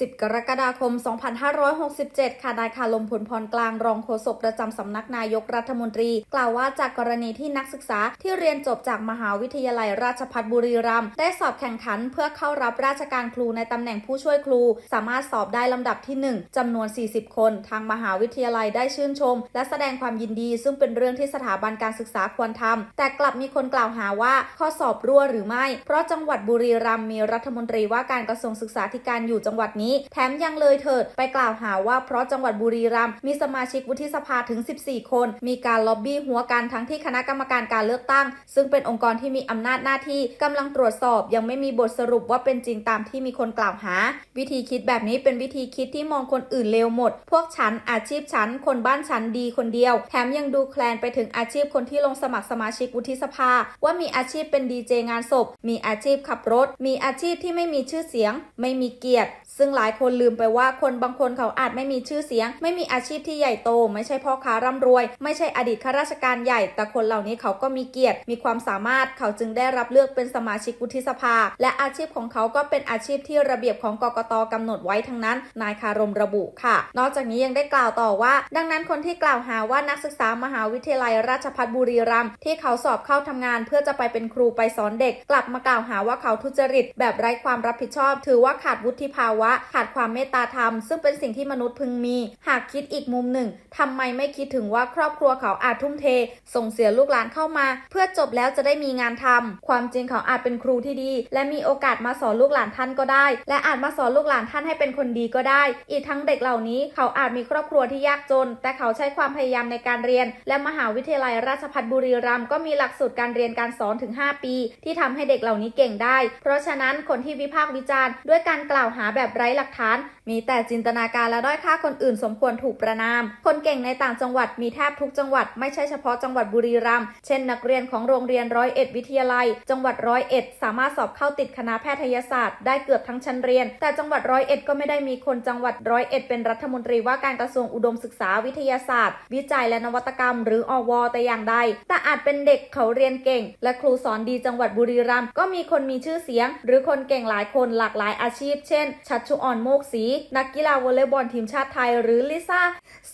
10 กรกฎาคม 2567 ค่ะนายคารมผลพรกลางรองโฆษกประจำสำนักนายกรัฐมนตรี กล่าวว่าจากกรณีที่นักศึกษาที่เรียนจบจากมหาวิทยาลัยราชภัฏบุรีรัมย์ได้สอบแข่งขันเพื่อเข้ารับราชการครูในตำแหน่งผู้ช่วยครู สามารถสอบได้ลำดับที่ 1จำนวน 40 คน ทางมหาวิทยาลัยได้ชื่นชม และแสดงความยินดี ซึ่งเป็นเรื่องที่สถาบันการศึกษาควรทำแต่กลับมีคนกล่าวหาว่าข้อสอบรั่วหรือไม่ เพราะจังหวัดบุรีรัมย์มีรัฐมนตรีว่าการกระทรวงศึกษาธิการอยู่จังหวัดนี้แถมยังเลยเถิดไปกล่าวหาว่าเพราะจังหวัดบุรีรัมย์มีสมาชิกวุฒิสภาถึง 14 คน มีการล็อบบี้หัวกันทั้งที่คณะกรรมการการเลือกตั้ง ซึ่งเป็นองค์กรที่มีอำนาจหน้าที่กำลังตรวจสอบ ยังไม่มีบทสรุปว่าเป็นจริงตามที่มีคนกล่าวหา วิธีคิดแบบนี้เป็นวิธีคิดที่มองคนอื่นเลวหมด พวกฉันอาชีพฉันคนบ้านฉันดีคนเดียว แถมยังดูแคลนไปถึงอาชีพคนที่ลงสมัครสมาชิกวุฒิสภา ว่ามีอาชีพเป็นดีเจงานศพ มีอาชีพขับรถ มีอาชีพที่ไม่มีชื่อเสียง ไม่มีเกียรติ ซึ่งหลายคนลืมไปว่าคนบางคนเขาอาจไม่มีชื่อเสียง ไม่มีอาชีพที่ใหญ่โต ไม่ใช่พ่อค้าร่ำรวย ไม่ใช่อดีตข้าราชการใหญ่ แต่คนเหล่านี้เขาก็มีเกียรติ มีความสามารถเขาจึงได้รับเลือกเป็นสมาชิกวุฒิสภา และอาชีพของเขาก็เป็นอาชีพที่ระเบียบของกกตกำหนดไว้ทั้งนั้น นายคารมระบุค่ะ นอกจากนี้ยังได้กล่าวต่อว่า ดังนั้นคนที่กล่าวหาว่านักศึกษามหาวิทยาลัยราชภัฏบุรีรัมย์ที่เขาสอบเข้าทำงาน เพื่อจะไปเป็นครูไปสอนเด็ก กลับมากล่าวหาว่าเขาทุจริต แบบไร้ความรับผิดชอบ ถือว่าขาดวุฒิภาวะขาดความเมตตาธรรม ซึ่งเป็นสิ่งที่มนุษย์พึงมี หากคิดอีกมุมหนึ่งทำไมไม่คิดถึงว่าครอบครัวเขาอาจทุ่มเท ส่งเสียลูกหลานเข้ามา เพื่อจบแล้วจะได้มีงานทำความจริงเขาอาจเป็นครูที่ดี และมีโอกาสมาสอนลูกหลานท่านก็ได้ และอาจมาสอนลูกหลานท่านให้เป็นคนดีก็ได้ อีกทั้งเด็กเหล่านี้เขาอาจมีครอบครัวที่ยากจน แต่เขาใช้ความพยายามในการเรียน และมหาวิทยาลัยราชภัฏบุรีรัมย์ก็มีหลักสูตรการเรียนการสอนถึง 5 ปี ที่ทำให้เด็กเหล่านี้เก่งได้ เพราะฉะนั้นคนที่วิพากษ์วิจารณ์ด้วยการกล่าวหาแบบไร้หลักฐาน มีแต่จินตนาการและด้อยค่าคนอื่นสมควรถูกประนาม คนเก่งในต่างจังหวัดมีแทบทุกจังหวัด ไม่ใช่เฉพาะจังหวัดบุรีรัมย์เช่นนักเรียนของโรงเรียนร้อยเอ็ดวิทยาลัย จังหวัดร้อยเอ็ดสามารถสอบเข้าติดคณะแพทยศาสตร์ได้เกือบทั้งชั้นเรียน แต่จังหวัดร้อยเอ็ดก็ไม่ได้มีคนจังหวัดร้อยเอ็ดเป็นรัฐมนตรีว่าการกระทรวงอุดมศึกษาวิทยาศาสตร์ วิจัยและนวัตกรรม หรืออวแต่อย่างใด แต่อาจเป็นเด็กเขาเรียนเก่ง และครูสอนดีจังหวัดบุรีรัมย์ก็มีคนมีชื่อเสียง หรือคนเก่งหลายคนหลากหลายอาชีพ เช่น ชัดชุออนโมกศรีนักกีฬาวอลเลย์บอลทีมชาติไทย หรือลิซ่า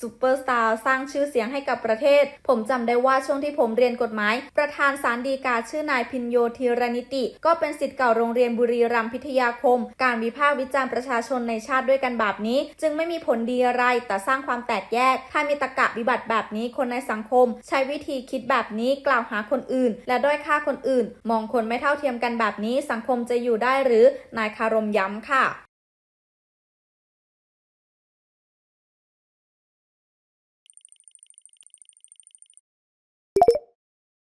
ซูเปอร์สตาร์สร้างชื่อเสียงให้กับประเทศ ผมจำได้ว่าช่วงที่ผมเรียนกฎหมาย ประธานศาลฎีกาชื่อนายพินโยธีรนิติ ก็เป็นสิทธิ์เก่าโรงเรียนบุรีรัมย์พิทยาคม การวิพากษ์วิจารณ์ประชาชนในชาติด้วยกันแบบนี้ จึงไม่มีผลดีอะไรแต่สร้างความแตกแยก ถ้ามีตะกะวิบัติแบบนี้คนในสังคม ใช้วิธีคิดแบบนี้กล่าวหาคนอื่น และด้อยค่าคนอื่น มองคนไม่เท่าเทียมกันแบบนี้สังคมจะอยู่ได้หรือนายคารมย้ำค่ะ